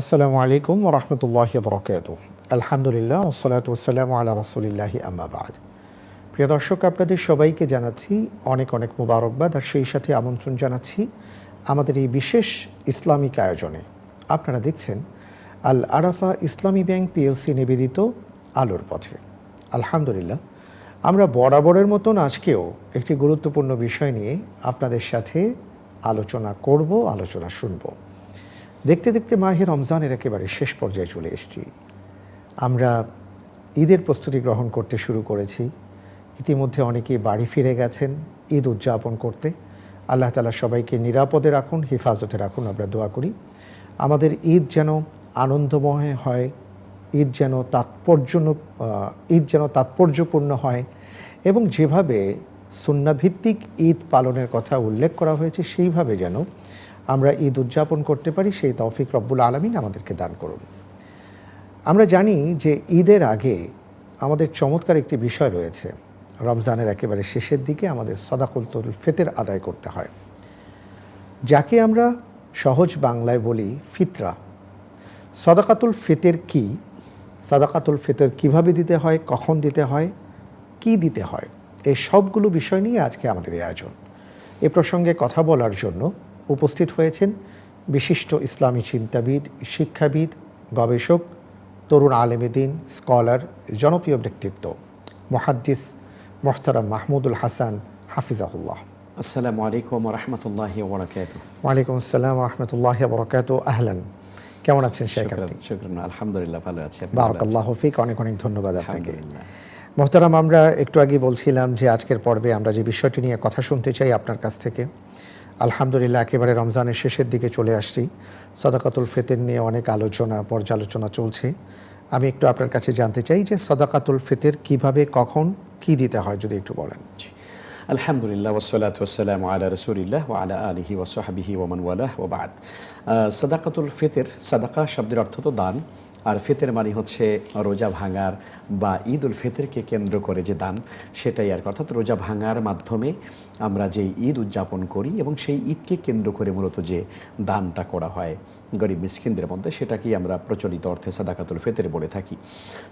আসসালামু আলাইকুম ওরহমতুল্লাহ বরকাত আলহামদুলিল্লাহ ওসলাত ওসালাম আল্লাহ রসুলিল্লাহি আম্মাবাদ প্রিয় দর্শক, আপনাদের সবাইকে জানাচ্ছি অনেক অনেক মুবারকবাদ, আর সেই সাথে আমন্ত্রণ জানাচ্ছি আমাদের এই বিশেষ ইসলামিক আয়োজনে। আপনারা দেখছেন আল আরাফা ইসলামী ব্যাংক পিএলসি নিবেদিত আলোর পথে। আলহামদুলিল্লাহ, আমরা বরাবরের মতন আজকেও একটি গুরুত্বপূর্ণ বিষয় নিয়ে আপনাদের সাথে আলোচনা করব, আলোচনা শুনব। দেখতে দেখতে মাহে রমজানের একেবারে শেষ পর্যায়ে চলে এসেছি। আমরা ঈদের প্রস্তুতি গ্রহণ করতে শুরু করেছি। ইতিমধ্যে অনেকেই বাড়ি ফিরে গেছেন ঈদ উদযাপন করতে। আল্লাহ তালা সবাইকে নিরাপদে রাখুন, হেফাজতে রাখুন, আমরা দোয়া করি। আমাদের ঈদ যেন আনন্দময় হয়, ঈদ যেন তাৎপর্য ঈদ যেন তাৎপর্যপূর্ণ হয় এবং যেভাবে সুন্নাভিত্তিক ঈদ পালনের কথা উল্লেখ করা হয়েছে, সেইভাবে যেন আমরা ঈদ উদযাপন করতে পারি, সেই তৌফিক রব্বুল আলমিন আমাদেরকে দান করুন। আমরা জানি যে ঈদের আগে আমাদের চমৎকার একটি বিষয় রয়েছে। রমজানের একেবারে শেষের দিকে আমাদের সদাকুলতুল ফেতের আদায় করতে হয়। যাকে আমরা সহজ বাংলায় বলি ফিতরা। সদাকাতুল ফেতের কি? সদাকাতুল ফেতের কীভাবে দিতে হয়? কখন দিতে হয়? কি দিতে হয়? এই সবগুলো বিষয় নিয়ে আজকে আমাদের এই আয়োজন। এ প্রসঙ্গে কথা বলার জন্য উপস্থিত হয়েছেন বিশিষ্ট ইসলামী চিন্তাবিদ শিক্ষাবিদ গবেষক তরুণ আলেমেদিন স্কলার জনপ্রিয় ব্যক্তিত্ব। মহাদ্দিস মোহতারাম মাহমুদুল হাসান হাফিজাহুল্লাহ। আসসালামু আলাইকুম রহমতুল্লাহ ওবরাকাত ওয়ালাইকুম আসসালাম রহমতুল্লাহ বরকাত আহলান। কেমন আছেন শেখ আলহামদুলিল্লাহ ভালো আছি। বারাকাল্লাহ ফিক। অনেক অনেক ধন্যবাদ? আপনাকে। মোহতারাম আমরা একটু আগে বলছিলাম যে আজকের পর্বে আমরা যে বিষয়টি নিয়ে কথা শুনতে চাই আপনার কাছ থেকে আলহামদুলিল্লাহ, একেবারে রমজানের শেষের দিকে চলে আসছি। সদাকাতুল ফেতের নিয়ে অনেক আলোচনা, পর্যালোচনা চলছে। আমি একটু আপনার কাছে জানতে চাই যে সদাকাতুল ফেতের কীভাবে, কখন, কি দিতে হয়, যদি একটু বলেন। আলহামদুলিল্লাহ ওসলাত ওসালাম আলা রসুলিল্লাহ ও আলা আলিহি ওসাহাবিহি ওমান ওয়ালাহ ও বাদ। সাদাকাতুল ফিতর, সাদাকা শব্দের অর্থ তো দান, আর ফিতের মানে হচ্ছে রোজা ভাঙার বা ঈদ উল ফিতরকে কেন্দ্র করে যে দান, সেটাই আর অর্থাৎ রোজা ভাঙার মাধ্যমে আমরা যে ঈদ উদযাপন করি এবং সেই ঈদকে কেন্দ্র করে মূলত যে দানটা করা হয় গরিব মিসকিনদের মধ্যে, সেটাকেই আমরা প্রচলিত অর্থে সাদাকাতুল ফেতের বলে থাকি।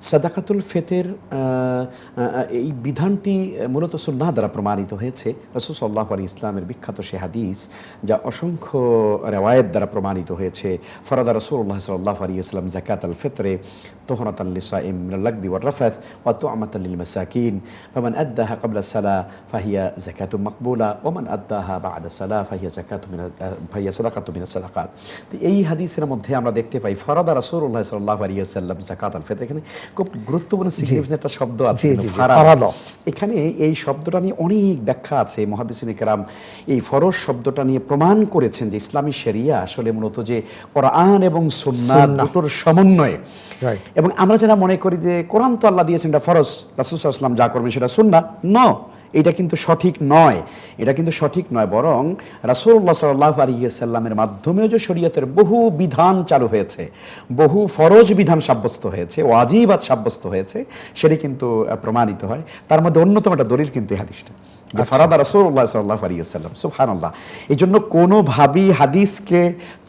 সাদাকাতুল ফেতের এই বিধানটি মূলত সুন্নাহ দ্বারা প্রমাণিত হয়েছে। রসুল সাল্লাহ আলী ইসলামের বিখ্যাত সে হাদিস যা অসংখ্য রেওয়ায়ত দ্বারা প্রমাণিত হয়েছে। ফরাদা রসুল্লাহ সাল্লাহ আলী ইসলাম জাকাত আল ফিতরে তোহরত আল্লিসাইম লাগবি ওয়ার রফাত ওয়াতো আমাত আলিল মাসাকিন فمن أداها قبل الصلاة فهي زكاة مقبولة ومن أداها بعد الصلاة فهي زكاة من فهي صدقة من الصدقات তো এই হাদিসের মধ্যে আমরা দেখতে পাই ফরাদা রাসূলুল্লাহ সাল্লাল্লাহু আলাইহি ওয়াসাল্লাম যাকাত আল ফিতর এখানে খুব গুরুত্বপূর্ণ সিগনিফিকেন্ট একটা শব্দ আছে জি, কিন্তু জি, জি, ফারাদা। ফারাদা। এখানে এই শব্দটা নিয়ে অনেক ব্যাখ্যা আছে মহাদিসিন কেরাম এই ফরজ শব্দটা নিয়ে প্রমাণ করেছেন যে ইসলামী শরিয়া আসলে মূলত যে কোরআন এবং সুন্নাহ সুন্নাহ। দুটোর সমন্বয়ে Right. এবং আমরা যারা মনে করি যে কোরআন তো আল্লাহ দিয়েছেন, এটা ফরজ। রাসুসাল্লাম যা করবেন সেটা সুন্না ন এটা কিন্তু সঠিক নয়। এটা কিন্তু সঠিক নয়, বরং রাসুল্লাহ সাল্লাহ আলিয়াল্লামের মাধ্যমেও যে শরীয়তের বহু বিধান চালু হয়েছে, বহু ফরজ বিধান সাব্যস্ত হয়েছে ওয়াজিবাদ সাব্যস্ত হয়েছে, সেটি কিন্তু প্রমাণিত হয়। তার মধ্যে অন্যতম একটা দলিল কিন্তু এই হাদিসটা। যে ফারাদা রাসূলুল্লাহ সাল্লাল্লাহু আলাইহি ওয়াসাল্লাম সুবহানাল্লাহ। এই জন্য কোনোভাবেই হাদিসকে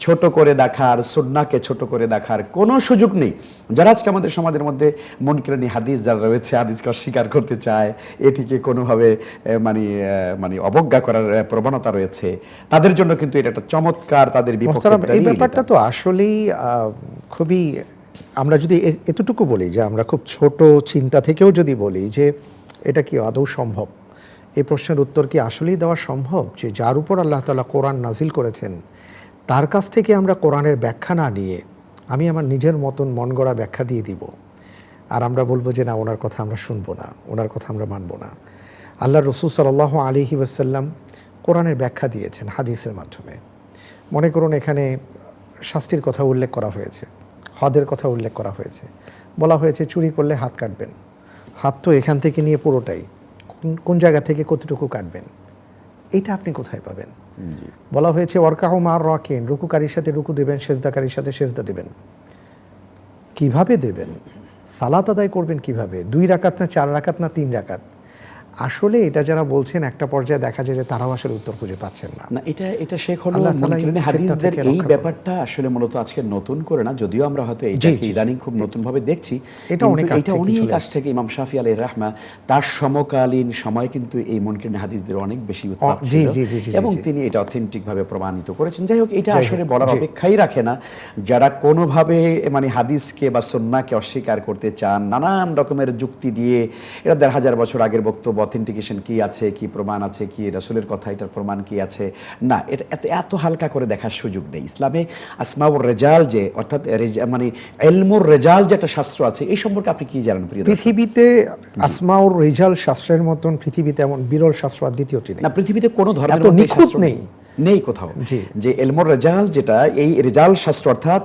ছোট করে দেখার সুন্নাহকে ছোট করে দেখার কোনো সুযোগ নেই। যারা আজকে আমাদের সমাজের মধ্যে মনকেরানি হাদিস যারা রয়েছে হাদিসকে অস্বীকার করতে চায় এটিকে কোনোভাবে মানে মানে অবজ্ঞা করার প্রবণতা রয়েছে তাদের জন্য কিন্তু এটা একটা চমৎকার তাদের বিপক্ষে এই ব্যাপারটা তো আসলেই খুবই আমরা যদি এতটুকু বলি যে আমরা খুব ছোট চিন্তা থেকেও যদি বলি যে এটা কি আদৌ সম্ভব? এই প্রশ্নের উত্তর কি আসলেই দেওয়া সম্ভব যে যার উপর আল্লাহ তালা কোরআন নাজিল করেছেন? তার কাছ থেকে আমরা কোরআনের ব্যাখ্যা না নিয়ে আমি আমার নিজের মতন মন গড়া ব্যাখ্যা দিয়ে দিব। আর আমরা বলব যে না, ওনার কথা আমরা শুনব না, ওনার কথা আমরা মানব না। আল্লাহ রসুল সাল্লাহ আলিহি ওয়াসাল্লাম কোরআনের ব্যাখ্যা দিয়েছেন হাদিসের মাধ্যমে। মনে করুন এখানে শাস্তির কথা উল্লেখ করা হয়েছে, হদের কথা উল্লেখ করা হয়েছে। বলা হয়েছে, চুরি করলে হাত কাটবেন। হাত তো এখান থেকে নিয়ে পুরোটাই। কোন- জায়গা থেকে কতটুকু কাটবেন? এটা আপনি কোথায় পাবেন? বলা হয়েছে ওয়ার্কাহ মার রকেন রুকুকারীর সাথে রুকু দেবেন সেজদাকারীর সাথে সেজদা দেবেন। কীভাবে দেবেন? সালাত আদায় করবেন কীভাবে? দুই রাকাত না চার রাকাত না তিন রাকাত? আসলে এটা যারা বলছেন একটা পর্যায়ে দেখা যায় যে তারাও আসলে উত্তর খুঁজে পাচ্ছেন না। না এটা এটা শেখ হলো হাদিসদের এই ব্যাপারটা আসলে মূলত আজকে নতুন করে না যদিও আমরা হয়তো এইটাকে ইদানিং খুব নতুন ভাবে দেখছি এটা অনেক এটা অনেক কাছ থেকে ইমাম শাফি আলাইহির রাহমা তার সমকালীন সময় কিন্তু এই মুনকিরিনে হাদিসদের অনেক বেশি উৎপাদ ছিল। এবং তিনি এটা অথেন্টিক ভাবে প্রমাণিত করেছেন। যাই হোক এটা আসলে বলার। অপেক্ষাই রাখে না। যারা কোনোভাবে মানে হাদিসকে বা সন্নাকে অস্বীকার করতে চান নানান রকমের যুক্তি দিয়ে এটা দেড় হাজার বছর আগের বক্তব্য অথেন্টিকেশন কি আছে কি প্রমাণ আছে কি রাসুলের কথা এটার প্রমাণ কি আছে? না এটা এত এত হালকা করে দেখার সুযোগ নেই। ইসলামে আসমাউর রেজাল যে অর্থাৎ মানে এলমুর রেজাল যে একটা শাস্ত্র আছে এই সম্পর্কে আপনি কি জানেন? পৃথিবীতে আসমাউর রেজাল শাস্ত্রের মতন পৃথিবীতে এমন বিরল শাস্ত্র আর দ্বিতীয়টি না পৃথিবীতে কোনো ধরনের নিখুঁত নেই। নেই কোথাও। যে এলমর রেজাল যেটা এই রেজাল শাস্ত্র অর্থাৎ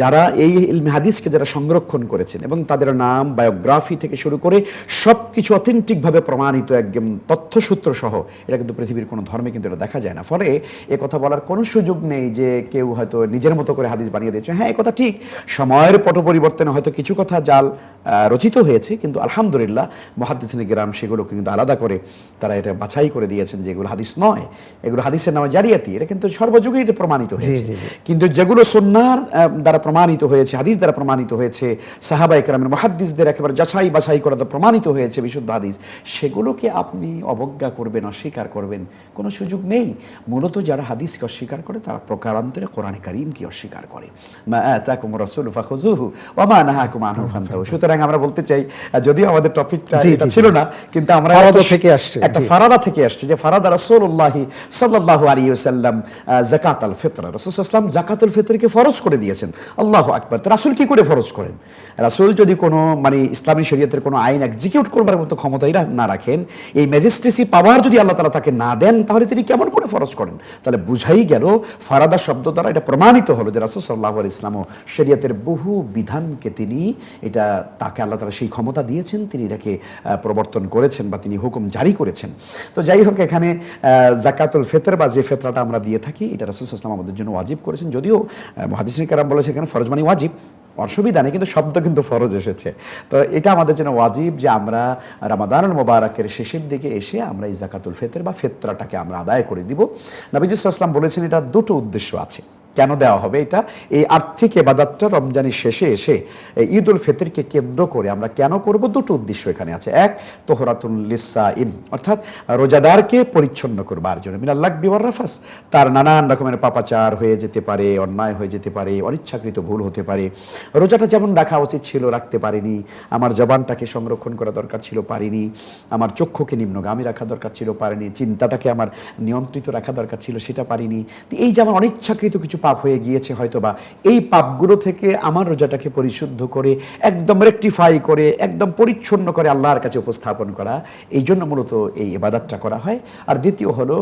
যারা এই ইলমে হাদিসকে যারা সংরক্ষণ করেছেন এবং তাদের নাম বায়োগ্রাফি থেকে শুরু করে সব কিছু অথেন্টিকভাবে প্রমাণিত একদম তথ্যসূত্র সহ এটা কিন্তু পৃথিবীর কোনো ধর্মে কিন্তু এটা দেখা যায় না। ফলে এ কথা বলার কোনো সুযোগ নেই যে কেউ হয়তো নিজের মতো করে হাদিস বানিয়ে দিয়েছে। হ্যাঁ এ কথা ঠিক। সময়ের পট পরিবর্তনে হয়তো কিছু কথা জাল রচিত হয়েছে কিন্তু আলহামদুলিল্লাহ মহাদিসিনী গ্রাম সেগুলোকে কিন্তু আলাদা করে তারা এটা বাছাই করে দিয়েছেন যে এগুলো হাদিস নয়। এগুলো হাদিসের নামে জারিয়াতি এটা কিন্তু সর্বযুগেই এটা প্রমাণিত হয়েছে। কিন্তু যেগুলো সন্ন্যার দ্বারা প্রমাণিত হয়েছে হাদিস দ্বারা প্রমাণিত হয়েছে সাহাবা একরামের মহাদ্দিসদের একেবারে যাচাই বাছাই করা দ্বারা প্রমাণিত হয়েছে বিশুদ্ধ হাদিস সেগুলোকে আপনি অবজ্ঞা করবেন অস্বীকার করবেন কোনো সুযোগ নেই। মূলত যারা হাদিসকে অস্বীকার করে তারা প্রকারান্তরে কোরআনে কারিমকে অস্বীকার করে। মা আতাকুম রাসূল ফাখুযুহু ওয়া মা নাহাকুম আনহু ফান্তাহু। সুতরাং আমরা বলতে চাই যদিও আমাদের টপিকটা এটা ছিল না কিন্তু আমরা ফারাদা থেকে আসছে, একটা। ফারাদা থেকে আসছে যে ফারাদা রাসূলুল্লাহি সাল্লাল্লাহু আলাইহি ওয়াসাল্লাম যাকাত আল ফিতর। রাসূল সাল্লাম জাকাতুল ফিতরকে ফরজ করে দিয়েছেন। আল্লাহু আকবার। রাসূল কি করে ফরজ করেন? রাসূল যদি কোনো মানে ইসলামী শরীয়তের কোনো আইন এক্সিকিউট করবার মতো ক্ষমতাই না রাখেন এই ম্যাজিস্ট্রেসি পাওয়ার যদি আল্লাহ তাআলা তাকে না দেন তাহলে তিনি কেমন করে ফরজ করেন? তাহলে বুঝাই গেল ফারাদা শব্দ দ্বারা এটা প্রমাণিত হলো যে রাসূল সাল্লাল্লাহু আলাইহি ইসলামও শরীয়তের বহু বিধানকে তিনি এটা তাকে আল্লাহ তাআলা সেই ক্ষমতা দিয়েছেন, তিনি এটাকে প্রবর্তন করেছেন বা তিনি হুকুম জারি করেছেন। তো যাই হোক, এখানে জাকাতুল ফেতর বা যে ফেতরাটা আমরা দিয়ে থাকি, এটা রাসূল ওয়াসাল্লাম আমাদের জন্য ওয়াজিব করেছেন। যদিও মহাদিসিন কারাম বলেছে এখানে ফরজ মানে ওয়াজিব, অসুবিধা নেই, কিন্তু শব্দ কিন্তু ফরজ এসেছে। তো এটা আমাদের জন্য ওয়াজিব যে আমরা রামাদান মোবারকের শেষের দিকে এসে আমরা এই জাকাতুল ফেতর বা ফেতরাটাকে আমরা আদায় করে দিব। নবীজুস আসলাম বলেছেন, এটা দুটো উদ্দেশ্য আছে। কেন দেওয়া হবে এটা? এই আর্থিক এবাদতটা রমজানের শেষে এসে ঈদ উল ফিতরকে কেন্দ্র করে আমরা কেন করব? দুটো উদ্দেশ্য এখানে আছে। এক তোহরাতুল লিসা ইম অর্থাৎ রোজাদারকে পরিচ্ছন্ন করবার জন্য। মিনাল্লাক বিবর রাফাস। তার নানান রকমের পাপাচার হয়ে যেতে পারে, অন্যায় হয়ে যেতে পারে, অনিচ্ছাকৃত ভুল হতে পারে। রোজাটা যেমন রাখা উচিত ছিল, রাখতে পারিনি। আমার জবানটাকে সংরক্ষণ করা দরকার ছিল, পারিনি। আমার চক্ষুকে নিম্নগামী রাখা দরকার ছিল, পারিনি। চিন্তাটাকে আমার নিয়ন্ত্রিত রাখা দরকার ছিল, সেটা পারিনি। এই যে আমার অনিচ্ছাকৃত কিছু পাপ হয়ে গিয়েছে হয়তো বা এই পাপগুলো থেকে আমার রোজাটাকে পরিশুদ্ধ করে, একদম রেকটিফাই করে, একদম পরিচ্ছন্ন করে আল্লাহর কাছে উপস্থাপন করা। এই জন্য মূলত এই ইবাদতটা করা হয়। আর দ্বিতীয় হলো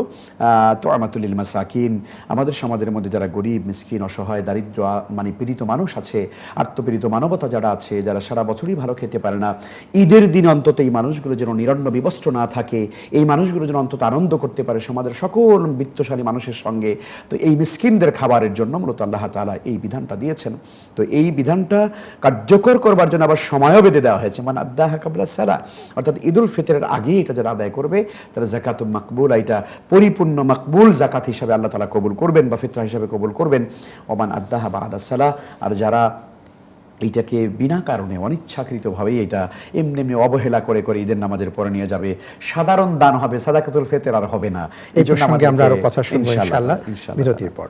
তো আমাতুলিল মাসাকিন। আমাদের সমাজের মধ্যে যারা গরিব, মিসকিন, অসহায়, দারিদ্র মানে পীড়িত মানুষ আছে, আত্মপীড়িত মানবতা যারা আছে, যারা সারা বছরই ভালো খেতে পারে না, ঈদের দিন অন্তত এই মানুষগুলো যেন নিরন্ন বিবস্ত্র না থাকে, এই মানুষগুলো যেন অন্তত আনন্দ করতে পারে সমাজের সকল বিত্তশালী মানুষের সঙ্গে। তো এই মিসকিনদের খাবারের জন্য মূলত আল্লাহ তাআলা এই বিধানটা দিয়েছেন। তো এই বিধানটা কার্যকর করবার জন্য আবার সময়ও বেঁধে দেওয়া হয়েছে। মানে আদাহ কাবলা সালা অর্থাৎ ঈদুল ফিতরের আগে এটা যারা আদায় করবে তারা জাকাত মাকবুল এটা পরিপূর্ণ মাকবুল জাকাত হিসাবে আল্লাহ তাআলা কবুল করবেন বা ফিতরা হিসাবে কবুল করবেন। ওমান আদাহ বা আদা সালা আর যারা এইটাকে বিনা কারণে অনিচ্ছাকৃতভাবেই এটা এমনি এমনি অবহেলা করে করে ঈদের নামাজের পরে নিয়ে যাবে সাধারণ দান হবে সাদাকাতুল ফেতের আর হবে না। এই জন্য আমরা আরও কথা শুনব ইনশাআল্লাহ। বিরতির পর।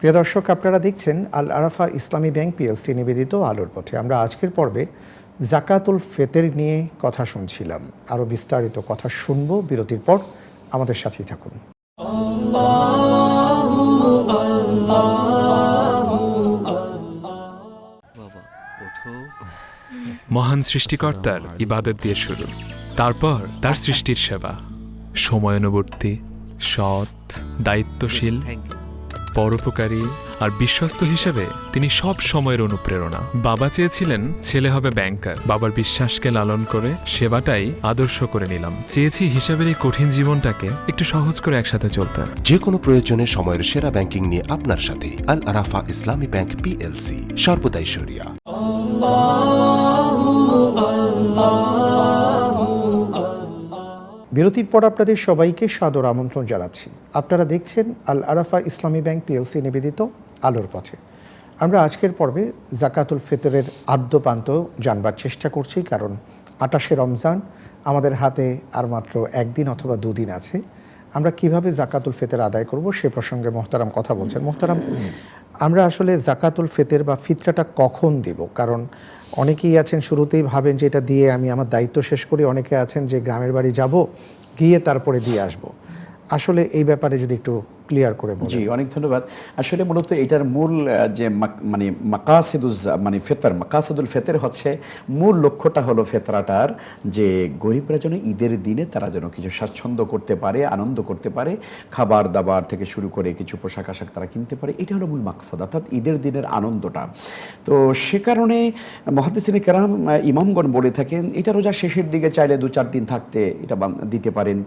প্রিয় দর্শক, আপনারা দেখছেন আল আরাফা ইসলামী ব্যাংক পিএলসি নিবেদিত আলোর পথে। আমরা আজকের পর্বে জাকাতুল ফেতের নিয়ে কথা শুনছিলাম। আরও বিস্তারিত কথা শুনব বিরতির পর। আমাদের সাথেই থাকুন। মহান সৃষ্টিকর্তার ইবাদত দিয়ে শুরু। তারপর তার সৃষ্টির সেবা। সময়ানুবর্তী, সৎ, দায়িত্বশীল পরোপকারী আর বিশ্বস্ত হিসেবে তিনি সব সময়ের অনুপ্রেরণা। বাবা চেয়েছিলেন ছেলে হবে ব্যাংকার বাবার বিশ্বাসকে লালন করে সেবাটাই আদর্শ করে নিলাম। চেয়েছি হিসাবের এই কঠিন জীবনটাকে একটু সহজ করে একসাথে চলতে। যে কোনো প্রয়োজনে সময়ের সেরা ব্যাংকিং নিয়ে আপনার সাথে। আল আরাফা ইসলামী ব্যাংক পিএলসি সর্বদাই সরিয়া বিরতির পর আপনাদের সবাইকে সাদর আমন্ত্রণ জানাচ্ছি। আপনারা দেখছেন আল আরাফা ইসলামী ব্যাংক পিএলসি নিবেদিত আলোর পথে। আমরা আজকের পর্বে জাকাতুল ফিতরের আদ্যপান্ত জানবার চেষ্টা করছি, কারণ আটাশে রমজান আমাদের হাতে আর মাত্র একদিন অথবা দুদিন আছে। আমরা কীভাবে জাকাতুল ফিতর আদায় করব সে প্রসঙ্গে মোহতারাম কথা বলছেন। মোহতারাম, আমরা আসলে জাকাতুল ফিতর বা ফিতরাটা কখন দিব? কারণ অনেকেই আছেন শুরুতেই ভাবেন যে এটা দিয়ে আমি আমার দায়িত্ব শেষ করি, অনেকে আছেন যে গ্রামের বাড়ি যাব, গিয়ে তারপরে দিয়ে আসব। আসলে এই ব্যাপারে যদি একটু ক্লিয়ার করে বলেন। জি, অনেক ধন্যবাদ। আসলে মূলত এটার মূল যে মানে মাকাসিদুজ মানে ফেতার মাকাসিদুল ফেতের হচ্ছে মূল লক্ষ্যটা হলো ফেতরাটার যে গরিবরা যেন ঈদের দিনে তারা যেন কিছু স্বাচ্ছন্দ্য করতে পারে, আনন্দ করতে পারে, খাবার দাবার থেকে শুরু করে কিছু পোশাক আশাক তারা কিনতে পারে, এটা হলো মূল মাকসাদ, অর্থাৎ ঈদের দিনের আনন্দটা। তো সে কারণে মহাদিসিন কেরাম ইমামগণ বলে থাকেন, এটা রোজা শেষের দিকে চাইলে দু চার দিন থাকতে এটা দিতে পারেন।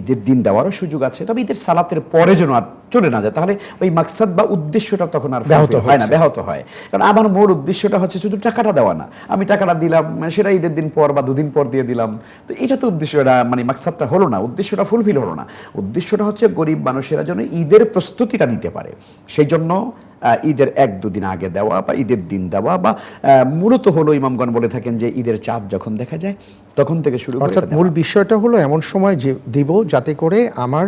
ঈদের দিন দেওয়ারও সুযোগ আছে তবে ঈদের সালাতের পরে যেন আর চলে না যায় তাহলে ওই মাকসাদ বা উদ্দেশ্যটা তখন আর ব্যাহত হয় না ব্যাহত হয়। কারণ আমার মূল উদ্দেশ্যটা হচ্ছে শুধু টাকাটা দেওয়া না আমি টাকাটা দিলাম সেটা ঈদের দিন পর বা দুদিন পর দিয়ে দিলাম তো এটা তো উদ্দেশ্যটা মানে মাকসাদটা হলো না উদ্দেশ্যটা ফুলফিল হলো না। উদ্দেশ্যটা হচ্ছে গরিব মানুষেরা যেন ঈদের প্রস্তুতিটা নিতে পারে সেই জন্য ঈদের এক দুদিন আগে দেওয়া বা ঈদের দিন দেওয়া বা মূলত হলো ইমামগণ বলে থাকেন যে ঈদের চাপ যখন দেখা যায় তখন থেকে শুরু অর্থাৎ মূল বিষয়টা হলো এমন সময় যে দিব যাতে করে আমার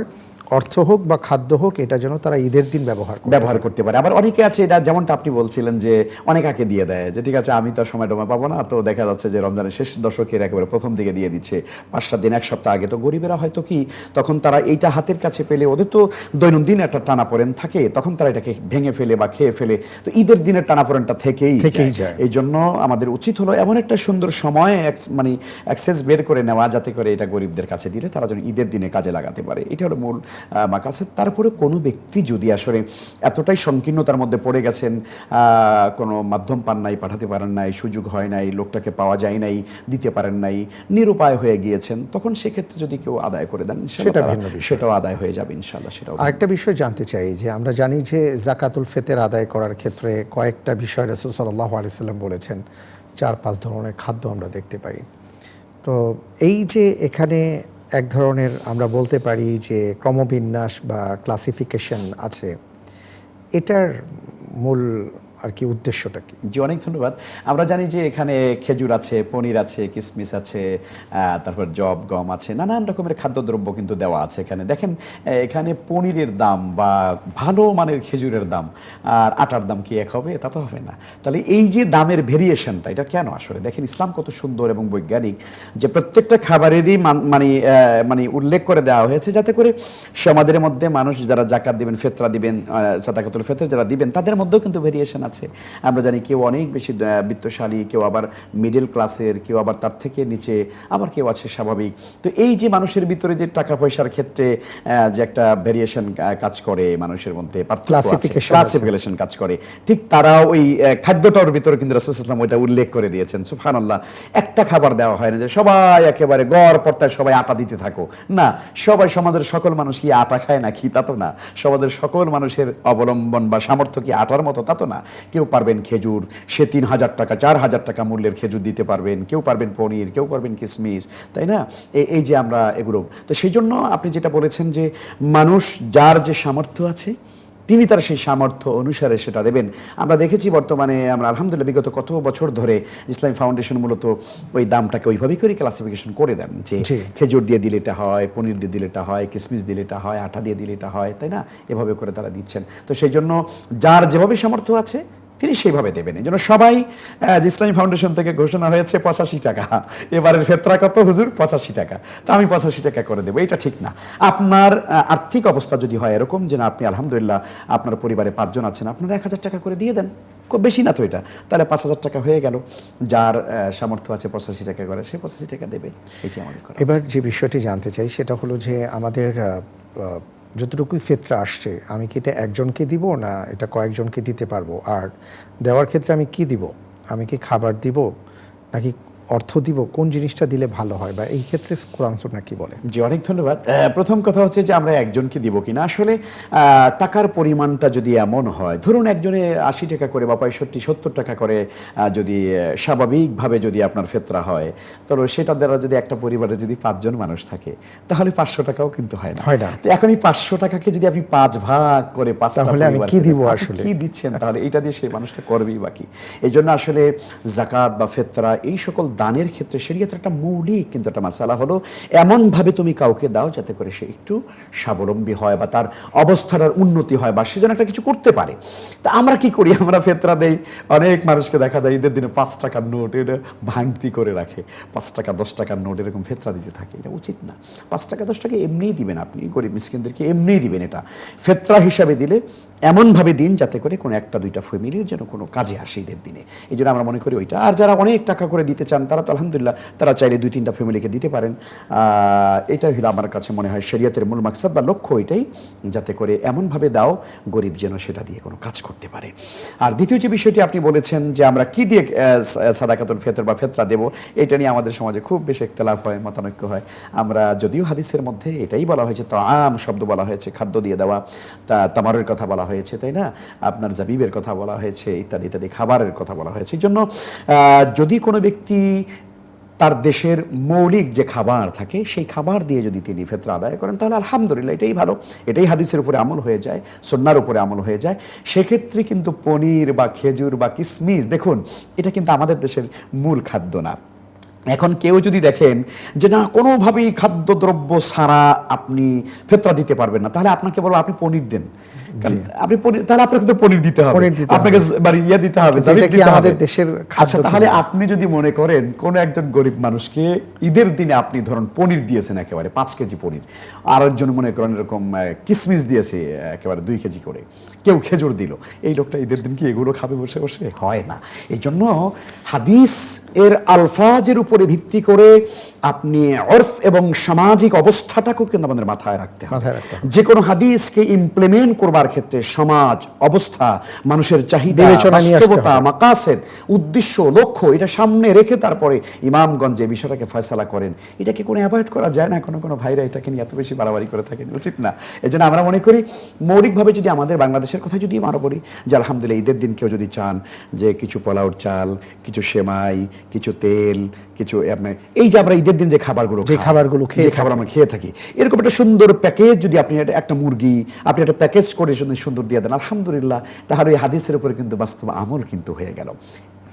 অর্থ হোক বা খাদ্য হোক এটা যেন তারা ঈদের দিন ব্যবহার ব্যবহার করতে পারে। আবার অনেকে আছে এটা যেমনটা আপনি বলছিলেন যে অনেক আগে দিয়ে দেয় যে ঠিক আছে আমি তো সময় টমা পাবো না। তো দেখা যাচ্ছে যে রমজানের শেষ দশকের একেবারে প্রথম দিকে দিয়ে দিচ্ছে পাঁচটা দিন এক সপ্তাহ আগে। তো গরিবেরা হয়তো কি তখন তারা এইটা হাতের কাছে পেলে ওদের তো দৈনন্দিন একটা টানাপোড়েন থাকে তখন তারা এটাকে ভেঙে ফেলে বা খেয়ে ফেলে। তো ঈদের দিনের টানাপোড়েনটা থেকেই থেকেই যায়। এই জন্য আমাদের উচিত হলো এমন একটা সুন্দর সময় মানে অ্যাক্সেস বের করে নেওয়া যাতে করে এটা গরিবদের কাছে দিলে তারা যেন ঈদের দিনে কাজে লাগাতে পারে। এটা হলো মূল মাকাসেদ তারপরে কোনো ব্যক্তি যদি আসলে এতটাই সংকীর্ণতার মধ্যে পড়ে গেছেন কোনো মাধ্যম পান নাই পাঠাতে পারেন নাই সুযোগ হয় নাই লোকটাকে পাওয়া যায় নাই দিতে পারেন নাই নিরুপায় হয়ে গিয়েছেন তখন সেক্ষেত্রে যদি কেউ আদায় করে দেন সেটা সেটাও আদায় হয়ে যাবে ইনশাল্লাহ সেটাও আরেকটা বিষয় জানতে চাই যে আমরা জানি যে জাকাতুল ফেতের আদায় করার ক্ষেত্রে কয়েকটা বিষয় রসুল সাল্লাহ আলিয়াল্লাম বলেছেন চার পাঁচ ধরনের খাদ্য আমরা দেখতে পাই। তো এই যে এখানে এক ধরনের আমরা বলতে পারি যে ক্রমবিন্যাস বা ক্লাসিফিকেশন আছে। এটার মূল আর কি উদ্দেশ্যটা কি? জি, অনেক ধন্যবাদ। আমরা জানি যে এখানে খেজুর আছে, পনির আছে কিশমিশ আছে তারপর জব, গম আছে, নানান রকমের খাদ্যদ্রব্য কিন্তু দেওয়া আছে এখানে। দেখেন এখানে পনিরের দাম বা ভালো মানের খেজুরের দাম আর আটার দাম কি এক হবে? তা তো হবে না। তাহলে এই যে দামের ভেরিয়েশনটা এটা কেন আসলে? দেখেন, ইসলাম কত সুন্দর এবং বৈজ্ঞানিক যে প্রত্যেকটা খাবারেরই মান- মানে উল্লেখ করে দেওয়া হয়েছে যাতে করে সমাজের মধ্যে মানুষ যারা জাকাত দিবেন, ফেতরা দিবেন সাদাকাতুল ফেতর যারা দিবেন, তাদের মধ্যেও কিন্তু ভেরিয়েশন আছে। আমরা জানি কেউ অনেক বেশি বিত্তশালী কেউ আবার মিডল ক্লাসের কেউ আবার তার থেকে নিচে আবার কেউ আছে স্বাভাবিক। তো এই যে মানুষের ভিতরে যে টাকা পয়সার ক্ষেত্রে যে একটা ভেরিয়েশন কাজ করে মানুষের মধ্যে ক্লাসিফিকেশন কাজ করে ঠিক তারা ওই খাদ্যটার ভিতরে কিন্তু রাসূল ওয়াসাল্লাম ওইটা উল্লেখ করে দিয়েছেন। সুবহানাল্লাহ একটা খাবার দেওয়া হয় না যে সবাই একেবারে গড় পড়তায় সবাই আটা দিতে থাকো। না সবাই সমাজের সকল মানুষ কি আটা খায় না কি তা তো না। সমাজের সকল মানুষের অবলম্বন বা সামর্থ্য কি আটার মতো? তা তো না। কেউ পারবেন খেজুর, সে তিন হাজার টাকা, চার হাজার টাকা মূল্যের খেজুর দিতে পারবেন, কেউ পারবেন পনির, কেউ পারবেন কিশমিশ তাই না? এই যে আমরা এগুলো। তো সেই জন্য আপনি যেটা বলেছেন যে মানুষ, যার যে সামর্থ্য আছে তিনি তার সেই সামর্থ্য অনুসারে সেটা দেবেন। আমরা দেখেছি বর্তমানে আমরা আলহামদুলিল্লাহ বিগত কত বছর ধরে ইসলামী ফাউন্ডেশন মূলত ওই দামটাকে ওইভাবেই করে ক্লাসিফিকেশন করে দেন যে খেজুর দিয়ে দিলে এটা হয় পনির দিয়ে দিলে এটা হয় কিসমিস দিলে এটা হয় আটা দিয়ে দিলে এটা হয় তাই না? এভাবে করে তারা দিচ্ছেন। তো সেই জন্য যার যেভাবে সামর্থ্য আছে তিনি সেইভাবে দেবেন। এই জন্য সবাই ইসলামী ফাউন্ডেশন থেকে ঘোষণা হয়েছে পঁচাশি টাকা এবারের ফেতরা কত হুজুর? পঁচাশি টাকা। তো আমি পঁচাশি টাকা করে দেবো এটা ঠিক না। আপনার আর্থিক অবস্থা যদি হয় এরকম যে না আপনি আলহামদুলিল্লাহ আপনার পরিবারে পাঁচজন আছেন আপনারা এক হাজার টাকা করে দিয়ে দেন। খুব বেশি না তো এটা। তাহলে পাঁচ হাজার টাকা হয়ে গেল। যার সামর্থ্য আছে পঁচাশি টাকা করে সে পঁচাশি টাকা দেবে। এটি আমাদের এবার যে বিষয়টি জানতে চাই সেটা হলো যে আমাদের যতটুকুই ফেতরা আসছে, আমি কি এটা একজনকে দিব না এটা কয়েকজনকে দিতে পারব? আর দেওয়ার ক্ষেত্রে আমি কি দিব? আমি কি খাবার দিব? নাকি অর্থ দিব কোন জিনিসটা দিলে ভালো হয়? বা এই ক্ষেত্রে কোরআন সুন্নাহ কি বলে? জি অনেক ধন্যবাদ। প্রথম কথা হচ্ছে যে আমরা একজনকে দিব কিনা। আসলে টাকার পরিমাণটা যদি এমন হয় ধরুন একজনে আশি টাকা করে বা পঁয়ষট্টি সত্তর টাকা করে যদি স্বাভাবিকভাবে যদি আপনার ফেতরা হয় তাহলে সেটা দ্বারা যদি একটা পরিবারে যদি পাঁচজন মানুষ থাকে তাহলে পাঁচশো টাকাও কিন্তু হয় না। হয় না। তো এখন এই পাঁচশো টাকাকে যদি আপনি পাঁচ ভাগ করে পাঁচটা তাহলে আমি কি দিব আসলে? কি দিচ্ছেন? তাহলে এটা দিয়ে সেই মানুষটা করবেই বাকি এই জন্য আসলে জাকাত বা ফেতরা এই সকল দানের ক্ষেত্রে শরীয়তের একটা মৌলিক কিন্তু একটা মাসালা হলো, এমনভাবে তুমি কাউকে দাও যাতে করে সে একটু স্বাবলম্বী হয় বা তার অবস্থাটার উন্নতি হয় বা সে যেন একটা কিছু করতে পারে। তা আমরা কি করি? আমরা ফেতরা দেই। অনেক মানুষকে দেখা যায় ঈদের দিনে পাঁচ টাকার নোট এটা ভাঙতি করে রাখে। পাঁচ টাকা, দশ টাকার নোট এরকম ফেতরা দিতে থাকে। এটা উচিত না। পাঁচ টাকা, দশ টাকা এমনিই দিবেন আপনি, গরিব মিসকিনদেরকে এমনিই দিবেন এটা। ফেতরা হিসাবে দিলে এমনভাবে দিন যাতে করে কোনো একটা, দুইটা ফ্যামিলির যেন কোনো কাজে আসে ঈদের দিনে। এই জন্য আমরা মনে করি ওইটা। আর যারা অনেক টাকা করে দিতে চান তারা তো আলহামদুলিল্লাহ, তারা চাইলে দুই তিনটা ফ্যামিলিকে দিতে পারেন। এটাই হলো আমার কাছে মনে হয় শরীয়তের মূল মাকসাদ বা লক্ষ্য এটাই, যাতে করে এমনভাবে দাও, গরিব যেন সেটা দিয়ে কোনো কাজ করতে পারে। আর দ্বিতীয় যে বিষয়টি আপনি বলেছেন যে আমরা কি দিয়ে সাদাকাতুল ফেতর বা ফেতরা দেব, এটা নিয়ে আমাদের সমাজে খুব বেশি একতলাফ হয়, মতানৈক্য হয়। আমরা যদিও হাদিসের মধ্যে এটাই বলা হয়েছে তো আম শব্দ বলা হয়েছে, খাদ্য দিয়ে দেওয়া, তা তামারের কথা বলা হয়েছে, তাই না? আপনার জাবিবের কথা বলা হয়েছে, ইত্যাদি ইত্যাদি খাবারের কথা বলা হয়েছে। এই জন্য যদি কোনো ব্যক্তি তার দেশের মৌলিক যে খাবার থাকে, সেই খাবার দিয়ে যদি তিনি ফেতরা আদায় করেন, তাহলে আলহামদুলিল্লাহ এটাই ভালো। এটাই হাদিসের উপরে আমল হয়ে যায় সন্ন্যার উপরে আমল হয়ে যায়। সেক্ষেত্রে কিন্তু পনির বা খেজুর বা কিসমিস, দেখুন, এটা কিন্তু আমাদের দেশের মূল খাদ্য না। এখন কেউ যদি দেখেন যে, না, কোনোভাবেই খাদ্যদ্রব্য ছাড়া আপনি ফেতরা দিতে পারবেন না তাহলে আপনাকে বলব, আপনি পনির দেন। আপনি তাহলে আপনাকে তো পনির দিতে হবে। আপনাকে মানে ইয়ে দিতে হবে আমাদের দেশের আচ্ছা তাহলে আপনি যদি মনে করেন কোন একজন গরিব মানুষকে ঈদের দিনে আপনি ধরুন পনির দিয়েছেন একেবারে পাঁচ কেজি পনির আর একজন মনে করেন এরকম কিসমিস দিয়েছে একেবারে দুই কেজি করে কেউ খেজুর দিল এই লোকটা ঈদের দিন কি এগুলো খাবে বসে বসে? হয় না। এই জন্য হাদিস এর আলফাজের উপরে ভিত্তি করে আপনি অর্ফ এবং সামাজিক অবস্থাটাকেও কিন্তু আমাদের মাথায় রাখতে হবে। মাথায় রাখতে হবে। যে কোনো হাদিসকে ইমপ্লিমেন্ট করবার ক্ষেত্রে সমাজ অবস্থা মানুষের চাহিদা বাস্তবতা মাকাসেদ উদ্দেশ্য লক্ষ্য এটা সামনে রেখে তারপরে ইমামগঞ্জ যে বিষয়টাকে ফয়সালা করেন। এটাকে কোনো অ্যাভয়েড করা যায় না কোনো কোনো ভাইরা এটাকে নিয়ে এত বেশি বাড়াবাড়ি করে থাকেন উচিত না। এই জন্য আমরা মনে করি মৌলিকভাবে যদি আমাদের বাংলাদেশের কথা যদি আমরা বলি যে আলহামদুলিল্লাহ ঈদের দিন কেউ যদি চান যে কিছু পোলাওর চাল কিছু সেমাই কিছু তেল কিছু আপনার এই যে আমরা ঈদের দিন যে খাবারগুলো যে খাবারগুলো খেয়ে খাবার আমরা খেয়ে থাকি এরকম একটা সুন্দর প্যাকেজ যদি আপনি একটা মুরগি আপনি একটা প্যাকেজ করে সুন্দর সুন্দর দিয়ে দেন। আলহামদুলিল্লাহ তাহলে ওই হাদিসের উপরে কিন্তু বাস্তব আমল কিন্তু হয়ে গেল।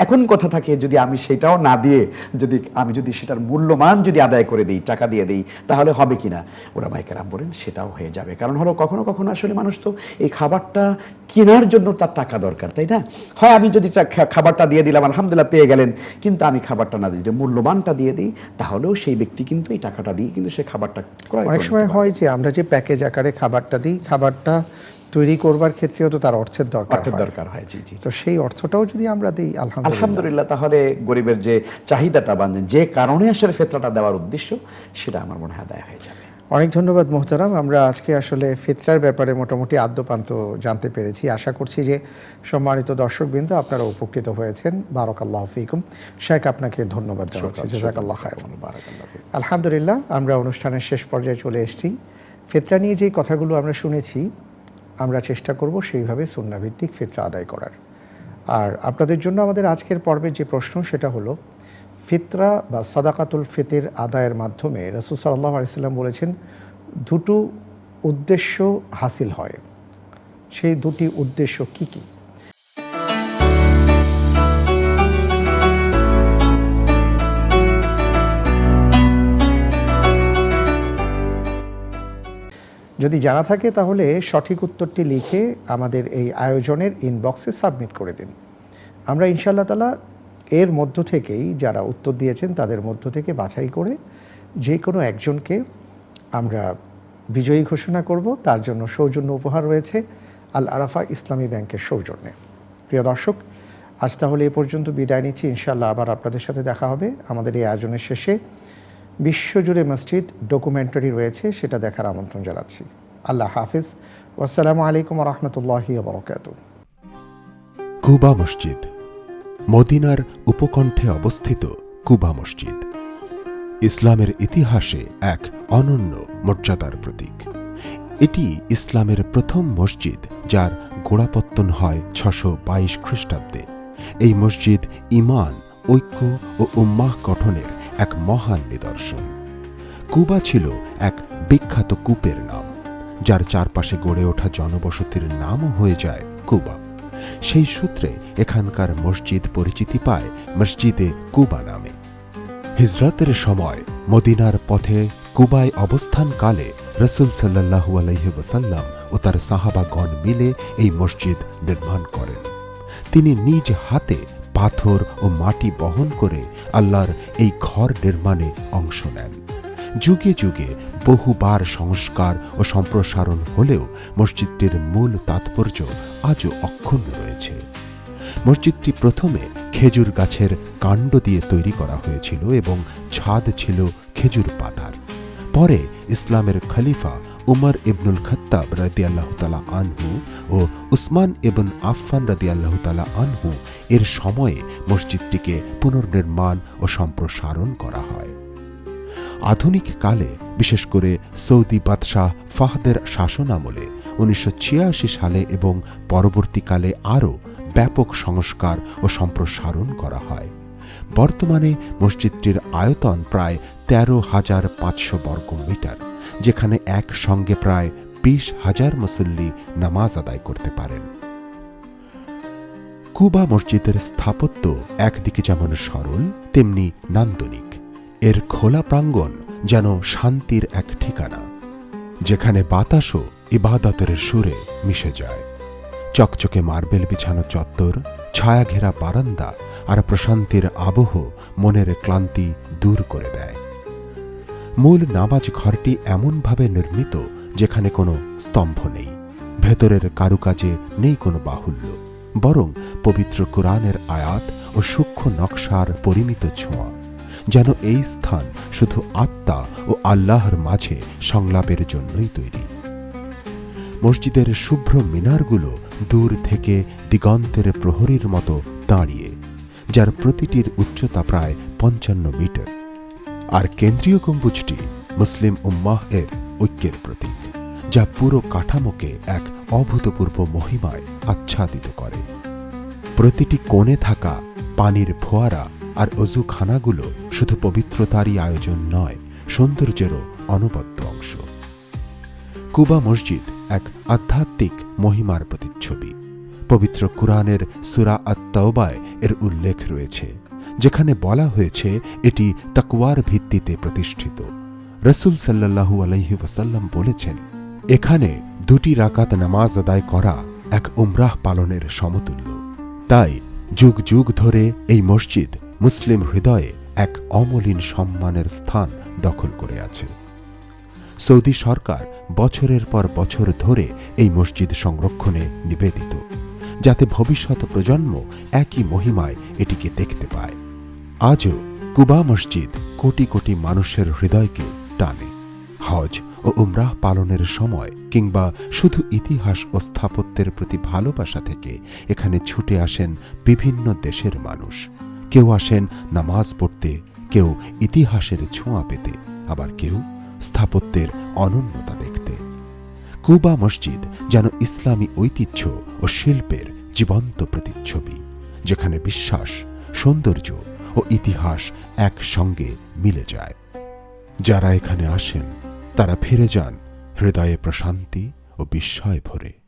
এখন কথা থাকে যদি আমি সেটাও না দিয়ে যদি আমি যদি সেটার মূল্যমান যদি আদায় করে দিই টাকা দিয়ে দিই তাহলে হবে কিনা? ওরা মাইকেরাম বলেন সেটাও হয়ে যাবে। কারণ হলো কখনো কখনো আসলে মানুষ তো এই খাবারটা কেনার জন্য তার টাকা দরকার তাই না? হয় আমি যদি খাবারটা দিয়ে দিলাম আলহামদুলিল্লাহ পেয়ে গেলেন কিন্তু আমি খাবারটা না দিই যদি মূল্যবানটা দিয়ে দিই তাহলেও সেই ব্যক্তি কিন্তু এই টাকাটা দিয়ে কিন্তু সে খাবারটা অনেক সময় হয় যে আমরা যে প্যাকেজ আকারে খাবারটা দিই খাবারটা তৈরি করবার ক্ষেত্রেও তো তার অর্থের দরকার অর্থের দরকার হয় জি জি তো সেই অর্থটাও যদি আমরা দিই আলহামদুলিল্লাহ। আলহামদুলিল্লাহ তাহলে গরিবের যে চাহিদাটা বা যে কারণে আসলে ফেতরাটা দেওয়ার উদ্দেশ্য সেটা আমার মনে হয় আদায় হয়ে যাবে। অনেক ধন্যবাদ মোহতারাম। আমরা আজকে আসলে ফিতরার ব্যাপারে মোটামুটি আদ্যপান্ত জানতে পেরেছি। আশা করছি যে সম্মানিত দর্শকবৃন্দ আপনারা উপকৃত হয়েছেন। বারকাল্লাহ ফিকুম। শেখ আপনাকে ধন্যবাদ জানাচ্ছি। জাজাকাল্লাহ। আলহামদুলিল্লাহ আমরা অনুষ্ঠানের শেষ পর্যায়ে চলে এসেছি। ফিতরা নিয়ে যে কথাগুলো আমরা শুনেছি আমরা চেষ্টা করব সেইভাবে সুন্নাভিত্তিক ফিতরা আদায় করার। আর আপনাদের জন্য আমাদের আজকের পর্বে যে প্রশ্ন, সেটা হলো, ফিতরা বা সাদাকাতুল ফিতির আদায়ের মাধ্যমে রসুল সাল্লাহ আলিয়াল্লাম বলেছেন, দুটো উদ্দেশ্য হাসিল হয়। সেই দুটি উদ্দেশ্য কি কি? যদি জানা থাকে তাহলে সঠিক উত্তরটি লিখে আমাদের এই আয়োজনের ইনবক্সে সাবমিট করে দিন। আমরা ইনশাল্লাহ তালা এর মধ্য থেকেই যারা উত্তর দিয়েছেন তাদের মধ্য থেকে বাছাই করে যে কোনো একজনকে আমরা বিজয়ী ঘোষণা করব। তার জন্য সৌজন্য উপহার রয়েছে আল আরাফা ইসলামী ব্যাংকের সৌজন্যে। প্রিয় দর্শক, আজ তাহলে এ পর্যন্ত বিদায় নিচ্ছি। ইনশাআল্লাহ আবার আপনাদের সাথে দেখা হবে আমাদের এই আয়োজনের শেষে। বিশ্বজুড়ে মসজিদ ডকুমেন্টারি রয়েছে, সেটা দেখার আমন্ত্রণ জানাচ্ছি। আল্লাহ হাফিজ। আসসালামু আলাইকুম রহমতুল্লাহি কুবা মসজিদ, মদিনার উপকণ্ঠে অবস্থিত কুবা মসজিদ, ইসলামের ইতিহাসে এক অনন্য মর্যাদার প্রতীক। এটি ইসলামের প্রথম মসজিদ যার গোড়াপত্তন হয় ছশো বাইশ খ্রিস্টাব্দে। এই মসজিদ ইমান, ঐক্য ও উম্মাহ গঠনের এক মহান নিদর্শন। কুবা ছিল এক বিখ্যাত কূপের নাম, যার চারপাশে গড়ে ওঠা জনবসতির নামও হয়ে যায় কুবা। সেই সূত্রে এখানকার মসজিদ পরিচিতি পায় মসজিদে কুবা নামে। হিজরতের সময় মদিনার পথে কুবায় অবস্থানকালে রসুল সাল্লাহু আলহি ওসাল্লাম ও তার সাহাবাগণ মিলে এই মসজিদ নির্মাণ করেন। তিনি নিজ হাতে পাথর ও মাটি বহন করে আল্লাহর এই ঘর নির্মাণে অংশ নেন। যুগে যুগে বহুবার সংস্কার ও সম্প্রসারণ হলেও মসজিদটির মূল তাৎপর্য আজও অক্ষুণ্ণ রয়েছে। মসজিদটি প্রথমে খেজুর গাছের কাণ্ড দিয়ে তৈরি করা হয়েছিল এবং ছাদ ছিল খেজুর পাতার। পরে ইসলামের খলিফা উমর ইবনুল খত্তাব রাদিয়াল্লাহ তালা আনহু ও উসমান ইবন আফফান রাদিয়াল্লাহ তালা আনহু এর সময়ে মসজিদটিকে পুনর্নির্মাণ ও সম্প্রসারণ করা হয়। আধুনিক কালে, বিশেষ করে সৌদি বাদশাহ ফাহদের শাসনামলে, উনিশশো ছিয়াশি সালে এবং পরবর্তীকালে আরও ব্যাপক সংস্কার ও সম্প্রসারণ করা হয়। বর্তমানে মসজিদটির আয়তন প্রায় তেরো হাজার পাঁচশো বর্গ মিটার, যেখানে একসঙ্গে প্রায় বিশ হাজার মুসল্লি নামাজ আদায় করতে পারেন। কুবা মসজিদের স্থাপত্য একদিকে যেমন সরল, তেমনি নান্দনিক। এর খোলা প্রাঙ্গণ যেন শান্তির এক ঠিকানা, যেখানে বাতাসও ইবাদতের সুরে মিশে যায়। চকচকে মার্বেল বিছানো চত্বর ছায়া ঘেরা বারান্দা আর প্রশান্তির আবহ মনের ক্লান্তি দূর করে দেয়। মূল নামাজ ঘরটি এমনভাবে নির্মিত যেখানে কোনো স্তম্ভ নেই, ভেতরের কারুকাজে নেই কোনো বাহুল্য। বরং পবিত্র কোরআনের আয়াত ও সূক্ষ্ম নকশার পরিমিত ছোঁয়া, যেন এই স্থান শুধু আত্মা ও আল্লাহর মাঝে সংলাপের জন্যই তৈরি। মসজিদের শুভ্র মিনারগুলো দূর থেকে দিগন্তের প্রহরীর মতো দাঁড়িয়ে, যার প্রতিটির উচ্চতা প্রায় পঞ্চান্ন মিটার। আর কেন্দ্রীয় গম্বুজটি মুসলিম উম্মাহ এর ঐক্যের প্রতীক। যা পুরো কাঠামোকে এক অভূতপূর্ব মহিমায় আচ্ছাদিত করে। প্রতিটি কোণে থাকা পানির ফোয়ারা আর অজুখানাগুলো শুধু পবিত্রতারই আয়োজন নয়, সৌন্দর্যেরও অনবদ্য অংশ। কুবা মসজিদ এক আধ্যাত্মিক মহিমার প্রতিচ্ছবি। পবিত্র কুরআনের সুরা আত্মাওবায় এর উল্লেখ রয়েছে, যেখানে বলা হয়েছে এটি তাকওয়ার ভিত্তিতে প্রতিষ্ঠিত। রসুল সাল্লাল্লাহু আলাইহি ওয়াসাল্লাম বলেছেন এখানে দুটি রাকাত নামাজ আদায় করা এক উমরাহ পালনের সমতুল্য। তাই যুগ যুগ ধরে এই মসজিদ মুসলিম হৃদয়ে এক অমলিন সম্মানের স্থান দখল করে আছে। সৌদি সরকার বছরের পর বছর ধরে এই মসজিদ সংরক্ষণে নিবেদিত, যাতে ভবিষ্যৎ প্রজন্ম একই মহিমায় এটিকে দেখতে পায়। আজও কুবা মসজিদ কোটি কোটি মানুষের হৃদয়কে টানে। হজ ও উমরাহ পালনের সময় কিংবা শুধু ইতিহাস ও স্থাপত্যের প্রতি ভালোবাসা থেকে এখানে ছুটে আসেন বিভিন্ন দেশের মানুষ। কেউ আসেন নামাজ পড়তে, কেউ ইতিহাসের ছোঁয়া পেতে, আবার কেউ স্থাপত্যের অনন্যতা দেখতে। কুবা মসজিদ যেন ইসলামী ঐতিহ্য ও শিল্পের জীবন্ত প্রতিচ্ছবি, যেখানে বিশ্বাস, সৌন্দর্য ও ইতিহাস একসঙ্গে মিলে যায়। যারা এখানে আসেন তারা ফিরে যান হৃদয়ে প্রশান্তি ও বিস্ময় ভরে।